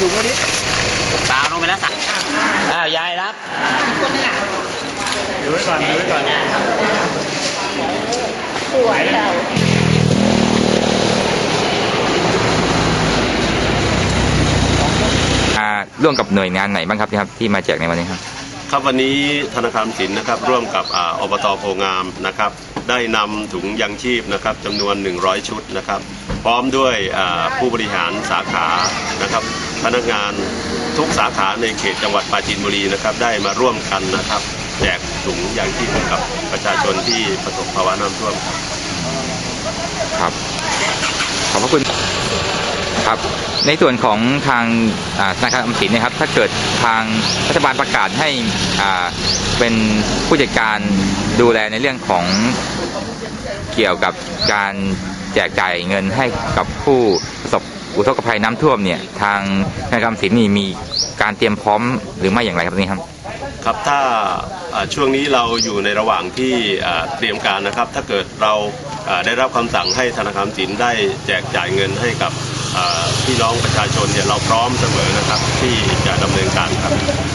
ถุงวันนี้ตามลงไปแล้วสั่งอ้าวยายรับดูไว้ก่อนดูไว้ก่อนสวยเราอ่าร่วมกับหน่วยงานไหนบ้างครับที่ครับที่มาแจกในวันนี้ครับ ครับวันนี้ธนาคารสินนะครับร่วมกับออบตโพงามนะครับ ได้นำถุงยังชีพนะครับจำนวน 100 ชุดนะครับ พร้อมด้วยผู้บริหารสาขานะครับ พนักงานทุกสาขาในเขตจังหวัดปราจีนบุรีนะครับ ได้มาร่วมกันนะครับ แจกถุงยังชีพให้กับประชาชนที่ประสบภาวะน้ำท่วมครับครับขอบพระคุณ ครับ ในส่วนของทางธนาคารออมสินเนะครับ ถ้าเกิดทางรัฐบาลประกาศให้เป็นผู้จัดการดูแลในเรื่องของเกี่ยวกับการแจกจ่ายเงินให้กับผู้ประสบอุทกภัยน้ำท่วมเนี่ย ทางธนาคารออมสินนี่มีการเตรียมพร้อมหรือไม่อย่างไรครับนี่ครับครับถ้าช่วงนี้เราอยู่ในระหว่างที่เตรียมการนะครับ ถ้าเกิดเราได้รับคำสั่งให้ธนาคารออมสินได้แจกจ่ายเงินให้กับ พี่น้องประชาชนเนี่ยเราพร้อมเสมอนะครับที่จะดำเนินการครับ